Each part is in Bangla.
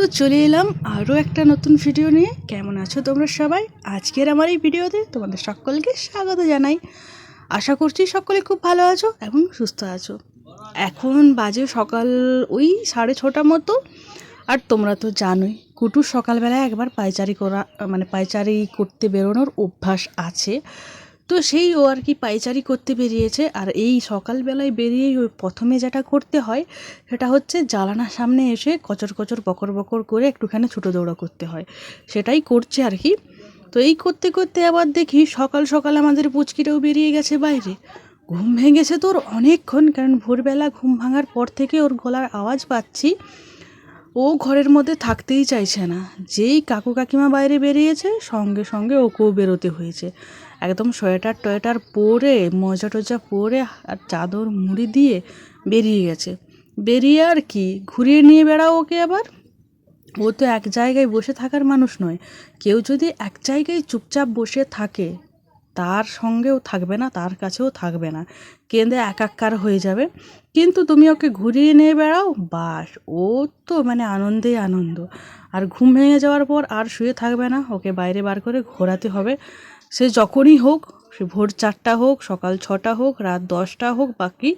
তো চলে এলাম আরও একটা নতুন ভিডিও নিয়ে। কেমন আছো তোমরা সবাই? আজকের আমার এই ভিডিওতে তোমাদের সকলকে স্বাগত জানাই। আশা করছি সকলে খুব ভালো আছো এবং সুস্থ আছো। এখন বাজে সকাল ওই সাড়ে ছটা মতো। আর তোমরা তো জানোই, কুটুর সকালবেলায় একবার পায়চারি করা মানে পায়চারি করতে বেরোনোর অভ্যাস আছে। তো সেই ও আর কি পাইচারি করতে বেরিয়েছে। আর এই সকালবেলায় বেরিয়েই ওই প্রথমে যেটা করতে হয়, সেটা হচ্ছে জ্বালানার সামনে এসে কচর কচর, বকর বকর করে একটুখানি ছোটো দৌড়া করতে হয়। সেটাই করছে আর কি। তো এই করতে করতে আবার দেখি সকাল সকাল আমাদের পুচকিটাও বেরিয়ে গেছে বাইরে। ঘুম ভেঙেছে তোর অনেকক্ষণ, কারণ ভোরবেলা ঘুম ভাঙার পর থেকে ওর গলার আওয়াজ পাচ্ছি। ও ঘরের মধ্যে থাকতেই চাইছে না। যেই কাকু কাকিমা বাইরে বেরিয়েছে, সঙ্গে সঙ্গে ওকেও বেরোতে হয়েছে। একদম সোয়েটার টয়েটার পরে, মজা টজা পরে আর চাদর মুড়ি দিয়ে বেরিয়ে গেছে। বেরিয়ে আর কি? ঘুরিয়ে নিয়ে বেড়াও ওকে আবার? ও তো এক জায়গায় বসে থাকার মানুষ নয়। কেউ যদি এক জায়গায় চুপচাপ বসে থাকে, তার সঙ্গেও থাকবে না, তার কাছেও থাকবে না। কেঁদে একাকার হয়ে যাবে। কিন্তু তুমি ওকে ঘুরিয়ে নিয়ে বেড়াও? বাস, ও তো মানে আনন্দেই আনন্দ। আর ঘুম ভেঙে যাওয়ার পর আর শুয়ে থাকবে না। ওকে বাইরে বার করে ঘোরাতে হবে। সে যখনই হোক, সে ভোর চারটা হোক, সকাল ছটা হোক, রাত দশটা হোক, বাকি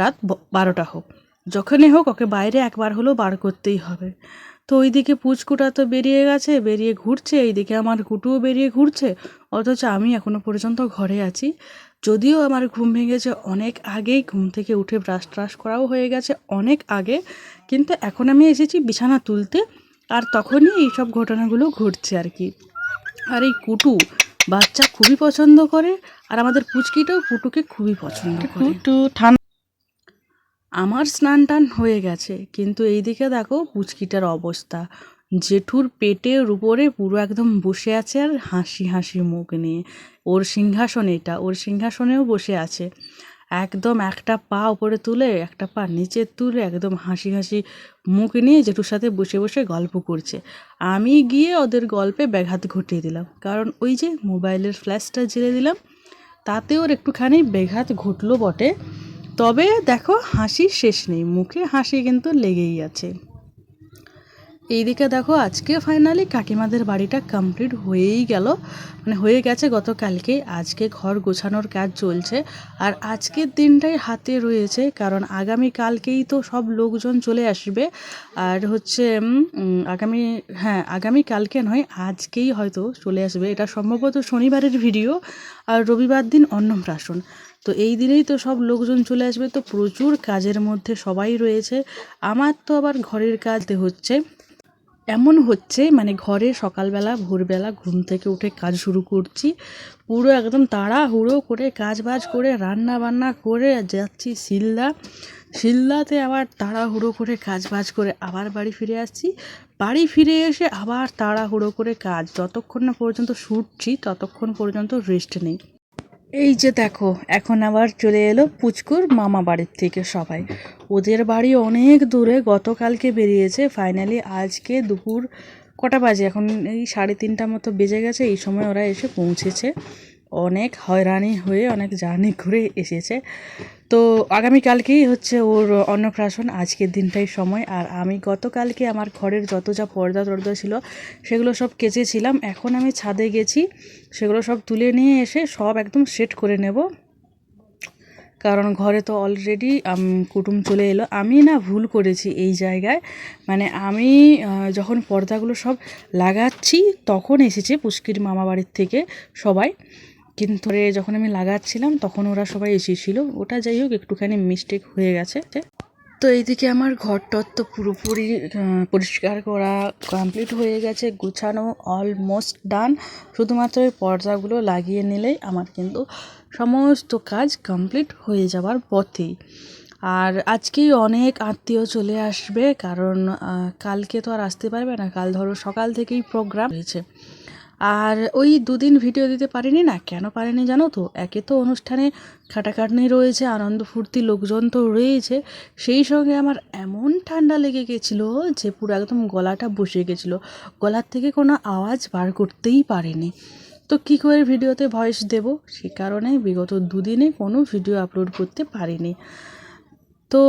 রাত বারোটা হোক। যখনই হোক, ওকে বাইরে একবার হলেও বার করতেই হবে। তো ওইদিকে পুচকুটা তো বেরিয়ে গেছে, বেরিয়ে ঘুরছে, এইদিকে আমার কুটুও বেরিয়ে ঘুরছে, অথচ আমি এখনও পর্যন্ত ঘরে আছি। যদিও আমার ঘুম ভেঙেছে অনেক আগেই, ঘুম থেকে উঠে ব্রাশ ট্রাশ করাও হয়ে গেছে অনেক আগে, কিন্তু এখন আমি এসেছি বিছানা তুলতে, আর তখনই এইসব ঘটনাগুলো ঘটছে আর কি। আর এই কুটু বাচ্চা খুবই পছন্দ করে আর আমাদের পুচকিটাও পুটুকে খুবই পছন্দ করে। ঠান্ডা আমার স্নান টান হয়ে গেছে কিন্তু এই দিকে দেখো পুচকিটার অবস্থা। জেঠুর পেটের উপরে পুরো একদম বসে আছে আর হাসি হাসি মুখ নিয়ে। ওর সিংহাসন এটা ওর সিংহাসনেও বসে আছে। একদম একটা পা উপরে তুলে, একটা পা নিচে তুলে একদম হাসি হাসি মুখ নিয়ে জেঠুর সাথে বসে বসে গল্প করছে। আমি গিয়ে ওদের গল্পে ব্যাঘাত ঘটিয়ে দিলাম। কারণ ওই যে মোবাইলের ফ্ল্যাশটা জেলে দিলাম, তাতে ওর একটুখানি ব্যাঘাত ঘটলো বটে। তবে দেখো হাসি শেষ নেই, মুখে হাসি কিন্তু লেগেই আছে। এইদিকে দেখো আজকে ফাইনালি কাকিমাদের বাড়িটা কমপ্লিট হয়েই গেল। মানে হয়ে গেছে গতকালকে। আজকে ঘর গোছানোর কাজ চলছে। আর আজকের দিনটাই হাতে রয়েছে, কারণ আগামী কালকেই তো সব লোকজন চলে আসবে। আর হচ্ছে আগামী হ্যাঁ আগামী কালকে নয়, আজকেই হয়তো চলে আসবে। এটা সম্ভবত শনিবারের ভিডিও আর রবিবার দিন অন্নপ্রাশন। তো এই দিনেই তো সব লোকজন চলে আসবে। তো প্রচুর কাজের মধ্যে সবাই রয়েছে। আমার তো আবার ঘরের কাজ হচ্ছে। এমন হচ্ছে মানে ঘরে সকালবেলা, ভোরবেলা ঘুম থেকে উঠে কাজ শুরু করছি। পুরো একদম তাড়াহুড়ো করে কাজ বাজ করে, রান্না বান্না করে যাচ্ছি শিলদা। শিলদাতে আবার তাড়াহুড়ো করে কাজ বাজ করে আবার বাড়ি ফিরে আসছি। বাড়ি ফিরে এসে আবার তাড়াহুড়ো করে কাজ। যতক্ষণ না পর্যন্ত শুটছি, ততক্ষণ পর্যন্ত রেস্ট নেই। এই যে দেখো, এখন আবার চলে এলো পুচকুর মামা বাড়ির থেকে সবাই। ওদের বাড়ি অনেক দূরে, গতকালকে বেরিয়েছে। ফাইনালি আজকে দুপুর কটা বাজে? এখন এই সাড়ে তিনটা মতো বেজে গেছে। এই সময় ওরা এসে পৌঁছেছে। অনেক হয়রানি হয়ে, অনেক জার্নি ঘুরে এসেছে। তো আগামীকালকেই হচ্ছে ওর অন্নপ্রাশন, আজকের দিনটাই সময়। আর আমি গতকালকে আমার ঘরের যত যা পর্দা টর্দা ছিল, সেগুলো সব কেচেছিলাম। এখন আমি ছাদে গেছি, সেগুলো সব তুলে নিয়ে এসে সব একদম সেট করে নেব। কারণ ঘরে তো অলরেডি কুটুম চলে এলো। আমি না ভুল করেছি এই জায়গায়। মানে আমি যখন পর্দাগুলো সব লাগাচ্ছি, তখন এসেছে পুষ্কির মামা বাড়ির থেকে সবাই। কিন্তু যখন আমি লাগাচ্ছিলাম, তখন ওরা সবাই এসেছিল। ওটা যাই হোক, একটুখানি মিস্টেক হয়ে গেছে। তো এইদিকে আমার ঘর টর তো পুরোপুরি পরিষ্কার করা কমপ্লিট হয়ে গেছে, গুছানো অলমোস্ট ডান শুধুমাত্র এই পর্দাগুলো লাগিয়ে নিলেই আমার কিন্তু সমস্ত কাজ কমপ্লিট হয়ে যাওয়ার পথেই। আর আজকেই অনেক আত্মীয় চলে আসবে, কারণ কালকে তো আর আসতে পারবে না। কাল ধরো সকাল থেকেই প্রোগ্রাম হয়েছে আর ওই দুদিন ভিডিও দিতে পারিনি না? কেন পারিনি জানো তো? একে তো অনুষ্ঠানে খাটাখাটনি রয়েছে, আনন্দ ফুর্তি, লোকজন তো রয়েছে। সেই সঙ্গে আমার এমন ঠান্ডা লেগে গেছিল যে পুরো একদম গলাটা বসে গেছিল। গলার থেকে কোনো আওয়াজ বার করতেই পারিনি। তো কী করে ভিডিওতে ভয়েস দেব? সে কারণে বিগত দুদিনে কোনো ভিডিও আপলোড করতে পারিনি। তো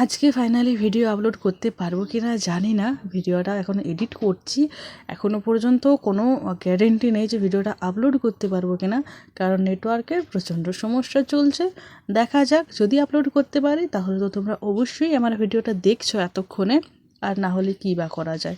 আজকে ফাইনালি ভিডিও আপলোড করতে পারব কি না জানি না। ভিডিওটা এখন এডিট করছি। এখনও পর্যন্ত কোনো গ্যারেন্টি নেই যে ভিডিওটা আপলোড করতে পারব কি না। কারণ নেটওয়ার্কের প্রচণ্ড সমস্যা চলছে। দেখা যাক, যদি আপলোড করতে পারি, তাহলে তো তোমরা অবশ্যই আমার ভিডিওটা দেখছ এতক্ষণে। আর না হলে কী বা করা যায়।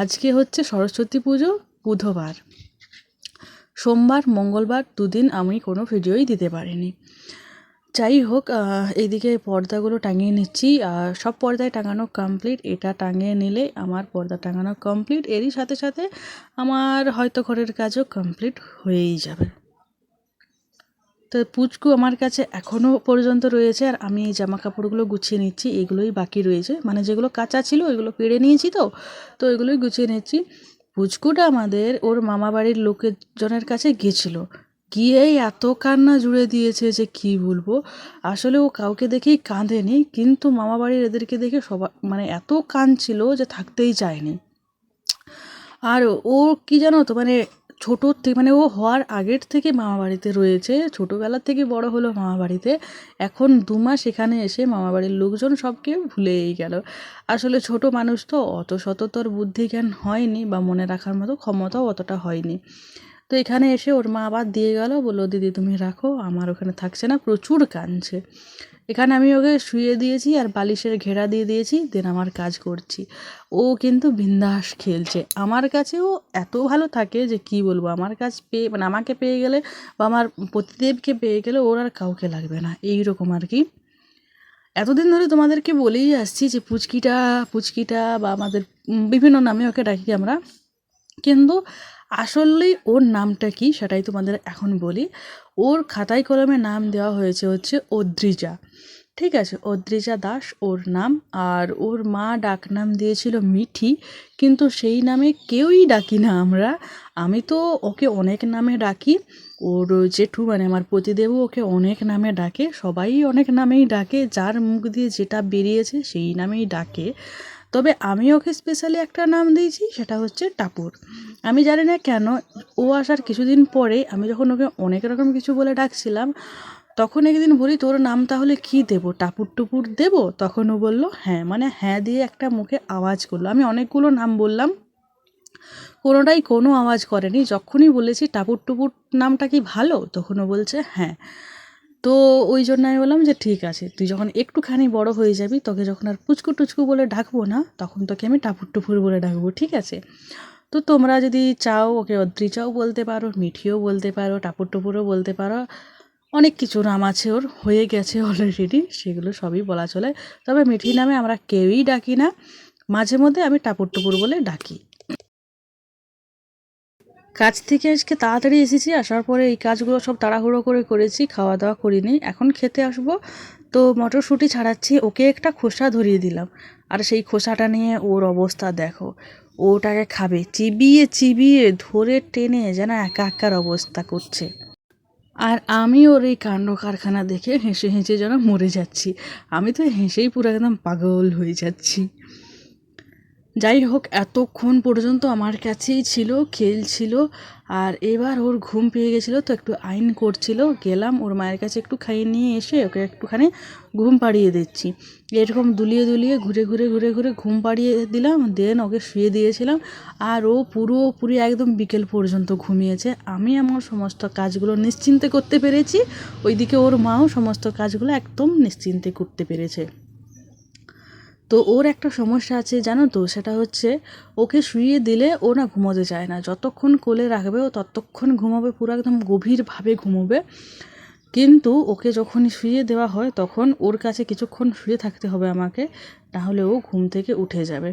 আজকে হচ্ছে সরস্বতী পুজো, বুধবার। সোমবার, মঙ্গলবার, দুদিন আমি কোনো ভিডিওই দিতে পারিনি। যাই হোক আহ, এইদিকে পর্দাগুলো টাঙিয়ে নিচ্ছি। আর সব পর্দায় টাঙানো কমপ্লিট এটা টাঙিয়ে নিলে আমার পর্দা টাঙানো কমপ্লিট এরই সাথে সাথে আমার হয়তো ঘরের কাজও কমপ্লিট হয়েই যাবে। তো পুচকু আমার কাছে এখনও পর্যন্ত রয়েছে আর আমি এই জামা কাপড়গুলো গুছিয়ে নিচ্ছি। এগুলোই বাকি রয়েছে। মানে যেগুলো কাঁচা ছিল ওইগুলো পেড়ে নিয়েছি তো তো এগুলোই গুছিয়ে নিচ্ছি। পুচকুটা আমাদের ওর মামা বাড়ির লোকের কাছে গেছিল গিয়েই এত কান্না জুড়ে দিয়েছে যে কি বলব? আসলে ও কাউকে দেখেই কাঁদেনি, কিন্তু মামা বাড়ির এদেরকে দেখে সবাই মানে এত কাঁদছিল যে থাকতেই চায়নি। আর ও কি জানো তো মানে ছোটোর থেকে মানে ও হওয়ার আগের থেকে মামা বাড়িতে রয়েছে ছোটোবেলার থেকে বড় হলো মামা বাড়িতে। এখন দু মাস এখানে এসে মামা বাড়ির লোকজন সবকে ভুলেই গেল। আসলে ছোট মানুষ তো, অত শততর বুদ্ধি জ্ঞান হয়নি বা মনে রাখার মতো ক্ষমতাও অতটা হয়নি। তো এখানে এসে ওর মা আবার দিয়ে গেল, বলল, দিদি, তুমি রাখো, আমার ওখানে থাকছে না, প্রচুর কাঁদছে। এখানে আমি ওকে শুয়ে দিয়েছি আর বালিশের ঘেরা দিয়ে দিয়েছি, দেন আমার কাজ করছি। ও কিন্তু বিন্দাস খেলছে। আমার কাছেও এত ভালো থাকে যে কি বলব, আমার কাছ পেয়ে মানে আমাকে পেয়ে গেলে বা আমার পতিদেবকে পেয়ে গেলে ওর আর কাউকে লাগবে না এই রকম আর কি। এতদিন ধরে তোমাদেরকে বলেই আসছি যে পুচকিটা পুচকিটা বা আমাদের বিভিন্ন নামে ওকে ডাকি আমরা। কিন্তু আসলেই ওর নামটা কি সেটাই তোমাদের এখন বলি। ওর খাতায় কলমে নাম দেওয়া হয়েছে হচ্ছে অদ্রিজা। ঠিক আছে, অদ্রিজা দাস ওর নাম। আর ওর মা ডাক নাম দিয়েছিল মিঠি, কিন্তু সেই নামে কেউই ডাকি না আমরা। আমি তো ওকে অনেক নামে ডাকি। ওর জেঠু মানে আমার পতিদেবও ওকে অনেক নামে ডাকে। সবাই অনেক নামেই ডাকে। যার মুখ দিয়ে যেটা বেরিয়েছে সেই নামেই ডাকে। তবে আমি ওকে স্পেশালি একটা নাম দিয়েছি, সেটা হচ্ছে টাপুর। আমি জানি না কেন, ও আসার কিছুদিন পরে আমি যখন ওকে অনেক রকম কিছু বলে ডাকছিলাম, তখন একদিন বলি, তোর নাম তাহলে কি দেব? টাপুর টুপুর দেব? তখন ও বলল হ্যাঁ মানে হ্যাঁ দিয়ে একটা মুখে আওয়াজ করল। আমি অনেকগুলো নাম বললাম, কোনোটাই কোনো আওয়াজ করেনি। যখনই বলেছি, টাপুর টুপুর নামটা কি ভালো? তখন ও বলছে হ্যাঁ। তো ওই জন্য আমি বললাম যে, ঠিক আছে, তুই যখন একটুখানি বড় হয়ে যাবি, তোকে যখন আর পুচকু টুচকু বলে ডাকবো না, তখন তোকে আমি টাপুর টুপুর বলে ডাকবো, ঠিক আছে? তো তোমরা যদি চাও, ওকে অদ্রিচাও বলতে পারো, মিঠিও বলতে পারো, টাপুর টুপুরও বলতে পারো, অনেক কিছু নাম আছে ওর, হয়ে গেছে অলরেডি সেগুলো সবই বলা চলে। তবে মিঠি নামে আমরা কেউই ডাকি না। মাঝে মধ্যে আমি টাপুর টুপুর বলে ডাকি। কাজ থেকে আজকে তাড়াতাড়ি এসেছি, আসার পরে এই কাজগুলো সব তাড়াহুড়ো করে করেছি খাওয়া দাওয়া করিনি। এখন খেতে আসব। তো মটরশুঁটি ছাড়াচ্ছি, ওকে একটা খোসা ধরিয়ে দিলাম। আর সেই খোসাটা নিয়ে ওর অবস্থা দেখো। ওটাকে খাবে, চিবিয়ে চিবিয়ে ধরে টেনে যেন একা একার অবস্থা করছে। আর আমি ওর এই কাণ্ড কারখানা দেখে হেসে হেসে যেন মরে যাচ্ছি। আমি তো হেসেই পুরো একদম পাগল হয়ে যাচ্ছি। যাই হোক এতক্ষণ পর্যন্ত আমার কাছেই ছিল খেলছিল আর এবার ওর ঘুম পেয়ে গেছিল, তো একটু আইন করছিল। গেলাম, ওর মায়ের কাছে একটু খাইয়ে নিয়ে এসে ওকে একটুখানি ঘুম পাড়িয়ে দিচ্ছি। এরকম দুলিয়ে দুলিয়ে ঘুরে ঘুরে ঘুরে ঘুরে ঘুম পাড়িয়ে দিলাম, দেন ওকে শুয়ে দিয়েছিলাম, আর ও পুরোপুরি একদম বিকেল পর্যন্ত ঘুমিয়েছে। আমি আমার সমস্ত কাজগুলো নিশ্চিন্তে করতে পেরেছি, ওইদিকে ওর মাও সমস্ত কাজগুলো একদম নিশ্চিন্তে করতে পেরেছে। তো ওর একটা সমস্যা আছে, জানো তো? সেটা হচ্ছে ওকে শুইয়ে দিলে ও না ঘুমোতে চায় না। যতক্ষণ কোলে রাখবে, ও ততক্ষণ ঘুমাবে, পুরো একদম গভীরভাবে ঘুমোবে। কিন্তু ওকে যখন শুয়ে দেওয়া হয়, তখন ওর কাছে কিছুক্ষণ শুয়ে থাকতে হবে আমাকে তাহলে ও ঘুম থেকে উঠে যাবে।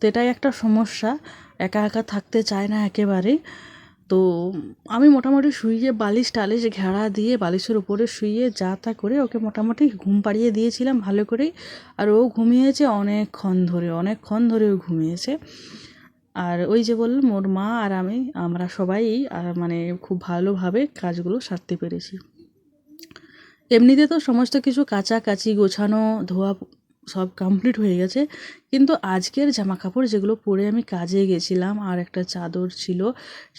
তো এটাই একটা সমস্যা। একা একা থাকতে চায় না একেবারেই। তো আমি মোটামুটি শুইয়ে বালিশ টালিশ ঘেরা দিয়ে বালিশের উপরে শুইয়ে যা তা করে ওকে মোটামুটি ঘুম পাড়িয়ে দিয়েছিলাম ভালো করেই। আর ও ঘুমিয়েছে অনেকক্ষণ ধরে অনেকক্ষণ ধরে ও ঘুমিয়েছে। আর ওই যে বললাম, ওর মা আর আমি, আমরা সবাই মানে খুব ভালোভাবে কাজগুলো সারতে পেরেছি। এমনিতে তো সমস্ত কিছু কাচাকাচি গোছানো, ধোয়া সব কমপ্লিট হয়ে গেছে। কিন্তু আজকের জামা কাপড় যেগুলো পরে আমি কাজে গেছিলাম আর একটা চাদর ছিল,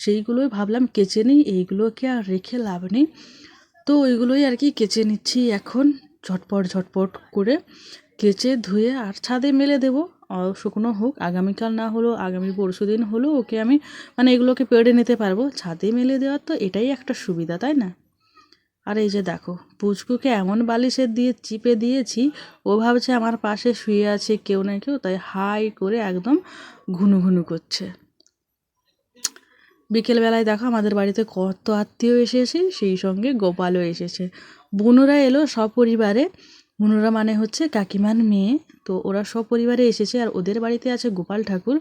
সেইগুলোই ভাবলাম কেচে নিই, এইগুলোকে আর রেখে লাভ নেই। তো ওইগুলোই আর কি কেচে নিচ্ছি এখন, ঝটপট ঝটপট করে কেচে ধুয়ে আর ছাদে মেলে দেবো। শুকনো হোক, আগামীকাল না হলেও, আগামী পরশু দিন হলেও ওকে আমি মানে এগুলোকে পেড়ে নিতে পারব। ছাদে মেলে দেওয়ার তো এটাই একটা সুবিধা, তাই না? আর এই যে দেখো, পুচকুকে এমন বালিশের দিয়ে চিপে দিয়েছি, ও ভাবছে আমার পাশে শুয়ে আছে কেউ না কেউ, তাই হাই করে একদম ঘুনু ঘুনু করছে। বিকেলবেলায় দেখো আমাদের বাড়িতে কত আত্মীয় এসেছে সেই সঙ্গে গোপালও এসেছে। বোনরা এলো সপরিবারে, বোনরা মানে হচ্ছে কাকিমার মেয়ে, তো ওরা সপরিবারে এসেছে আর ওদের বাড়িতে আছে গোপাল ঠাকুর।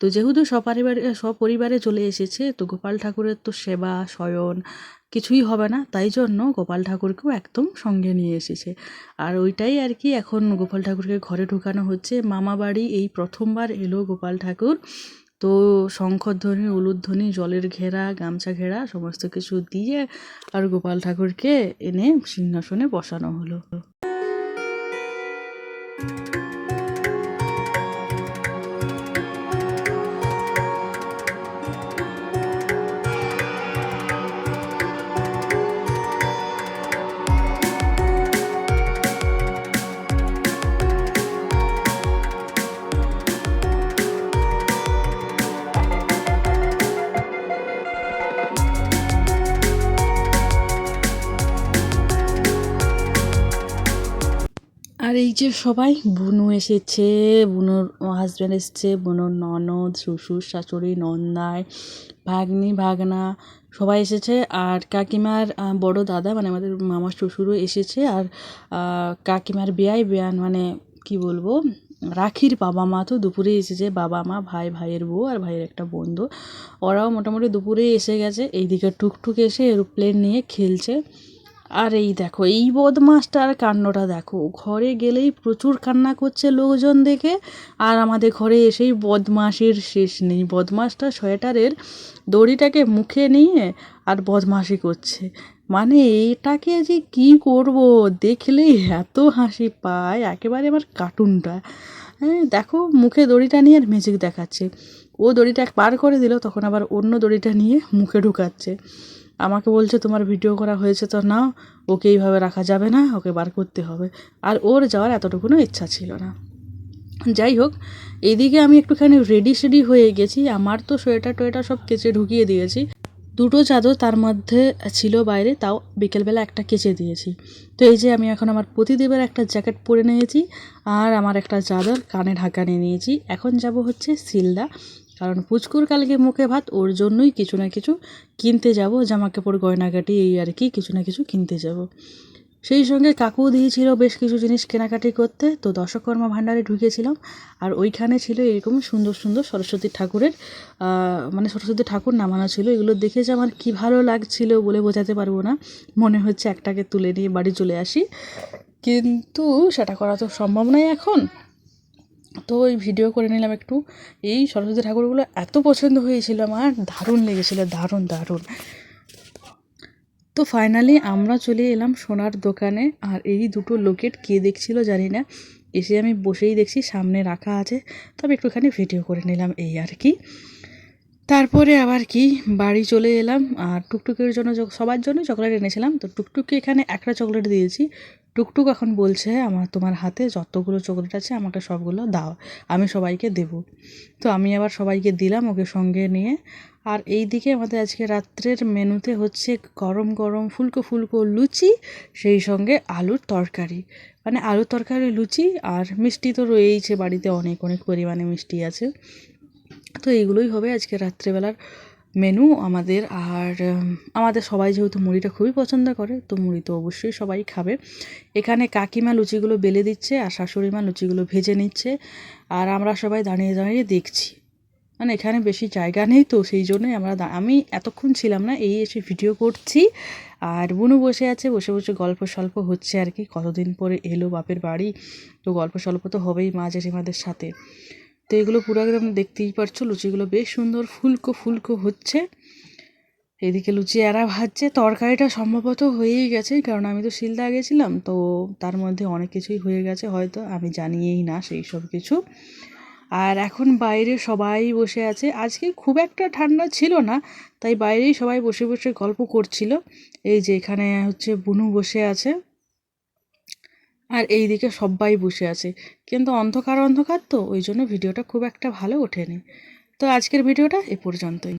তো যেহেতু সপরিবারে সপরিবারে চলে এসেছে, তো গোপাল ঠাকুরের তো সেবা, শয়ন কিছুই হবে না। তাই জন্য গোপাল ঠাকুরকেও একদম সঙ্গে নিয়ে এসেছে। আর ওইটাই আর কি এখন গোপাল ঠাকুরকে ঘরে ঢুকানো হচ্ছে। মামা বাড়ি এই প্রথমবার এলো গোপাল ঠাকুর। তো শঙ্খধ্বনি, উলুধ্বনি, জলের ঘেরা, গামছা ঘেরা সমস্ত কিছু দিয়ে আর গোপাল ঠাকুরকে এনে সিংহাসনে বসানো হলো। যে সবাই, বুনু এসেছে, বুনুর হাজব্যান্ড এসেছে, বুনুর ননদ, শ্বশুর, শাশুড়ি নন্দায় ভাগ্নি, ভাগনা, সবাই এসেছে। আর কাকিমার বড় দাদা মানে আমাদের মামার শ্বশুরও এসেছে। আর কাকিমার বেয়াই, বেয়ান মানে কি বলব, রাখির বাবা মা তো দুপুরে এসেছে, বাবা মা, ভাই, ভাইয়ের বউ আর ভাইয়ের একটা বন্ধু। ওরাও মোটামুটি দুপুরে এসে গেছে, এইদিকে টুকটুক এসে এরোপ্লেন নিয়ে খেলছে। আর এই দেখো, এই বদমাসটার কাণ্ডটা দেখো। ঘরে গেলেই প্রচুর কান্না করছে লোকজন দেখে, আর আমাদের ঘরে এসেই বদমাসের শেষ নেই। বদমাসটা সোয়েটারের দড়িটাকে মুখে নিয়ে আর বদমাসি করছে। মানে এটাকে যে কি করব? দেখলেই এত হাসি পায়, একেবারে আমার কার্টুনটা। হ্যাঁ দেখো, মুখে দড়িটা নিয়ে আর ম্যাজিক দেখাচ্ছে। ও দড়িটা পার করে দিল, তখন আবার অন্য দড়িটা নিয়ে মুখে ঢুকাচ্ছে। আমাকে বলছে, তোমার ভিডিও করা হয়েছে তো নাও, ওকে এইভাবে রাখা যাবে না, ওকে বার করতে হবে। আর ওর যাওয়ার এতটুকুনও ইচ্ছা ছিল না। যাই হোক, এদিকে আমি একটুখানি রেডি সেডি হয়ে গেছি। আমার তো সোয়েটার টোয়েটার সব কেচে ঢুকিয়ে দিয়েছি। দুটো চাদর তার মধ্যে ছিল বাইরে, তাও বিকেলবেলা একটা কেচে দিয়েছি। তো এই যে আমি এখন আমার প্রতিদেবের একটা জ্যাকেট পরে নিয়েছি, আর আমার একটা চাদর কানে ঢাকা নিয়ে নিয়েছি। এখন যাব হচ্ছে সিলদা। কারণ পুচকুর কালকে মুখে ভাত, ওর জন্যই কিছু না কিছু কিনতে যাব জামা কাপড় গয়নাগাটি, এই আর কি কিছু না কিছু কিনতে যাব। সেই সঙ্গে কাকু দিয়েছিল বেশ কিছু জিনিস কেনাকাটি করতে, তো দশকর্মা ভাণ্ডারে ঢুকেছিলাম। আর ওইখানে ছিল এরকম সুন্দর সুন্দর সরস্বতী ঠাকুরের মানে সরস্বতী ঠাকুর নামানো ছিল। এগুলো দেখে যে আমার কী ভালো লাগছিল বলে বোঝাতে পারব না। মনে হচ্ছে একটাকে তুলে নিয়ে বাড়ি চলে আসি। কিন্তু সেটা করা তো সম্ভব নয় এখন। তো ওই ভিডিও করে নিলাম একটু। এই সরস্বতী ঠাকুরগুলো এত পছন্দ হয়েছিল আমার, দারুণ লেগেছিল, দারুণ দারুণ। তো ফাইনালি আমরা চলে এলাম সোনার দোকানে, আর এই দুটো লোকেট কে দেখছিল জানি না। এসে আমি বসেই দেখছি, সামনে রাখা আছে। তবে একটুখানি ভিডিও করে নিলাম এই আর কি। তারপরে আবার কি, বাড়ি চলে এলাম, আর টুকটুকের জন্য, সবার জন্য চকলেট এনেছিলাম। তো টুকটুককে এখানে একটা চকলেট দিয়েছি। টুকটুক এখন বলছে, আমার, তোমার হাতে যতগুলো চকলেট আছে, আমাকে সবগুলো দাও, আমি সবাইকে দেব। তো আমি আবার সবাইকে দিলাম ওকে সঙ্গে নিয়ে। আর এই দিকে আমাদের আজকে রাত্রের মেনুতে হচ্ছে গরম গরম ফুলকো ফুলকো লুচি, সেই সঙ্গে আলুর তরকারি। মানে আলুর তরকারি, লুচি আর মিষ্টি তো রয়েইছে বাড়িতে অনেক অনেক পরিমাণে মিষ্টি আছে। তো এইগুলোই হবে আজকে রাত্রেবেলার মেনু আমাদের, আর আমাদের সবাই যেহেতু মুড়িটা খুবই পছন্দ করে, তো মুড়ি তো অবশ্যই সবাই খাবে। এখানে কাকিমা লুচিগুলো বেলে দিচ্ছে আর শাশুড়ি মা লুচিগুলো ভেজে নিচ্ছে, আর আমরা সবাই দাঁড়িয়ে দাঁড়িয়ে দেখছি। মানে এখানে বেশি জায়গা নেই তো, সেই জন্যই আমরা আমি এতক্ষণ ছিলাম না, এই এসে ভিডিও করছি, আর বুনু বসে আছে, বসে বসে গল্প সল্প হচ্ছে আর কি, কতদিন পরে এলো বাপের বাড়ি, তো গল্প সল্প তো হবেই মা জেঠিমাদের সাথে। এগুলো পুরো একদম দেখতেই পারছ, লুচিগুলো বেশ সুন্দর ফুলকো ফুলকো হচ্ছে। এদিকে লুচি এরা ভাজছে, তরকারিটা সম্ভবত হয়েই গেছে, কারণ আমি তো শিলদা গেছিলাম, তো তার মধ্যে অনেক কিছুই হয়ে গেছে, হয়তো আমি জানিয়েই না সেই সব কিছু। আর এখন বাইরে সবাই বসে আছে, আজকে খুব একটা ঠান্ডা ছিল না, তাই বাইরেই সবাই বসে বসে গল্প করছিল। এই যে এখানে হচ্ছে বুনু বসে আছে। আর এই দিকে সবাই বসে আছে। কিন্তু অন্ধকার অন্ধকার তো, ওই জন্য ভিডিওটা খুব একটা ভালো ওঠেনি। তো আজকের ভিডিওটা এ পর্যন্তই।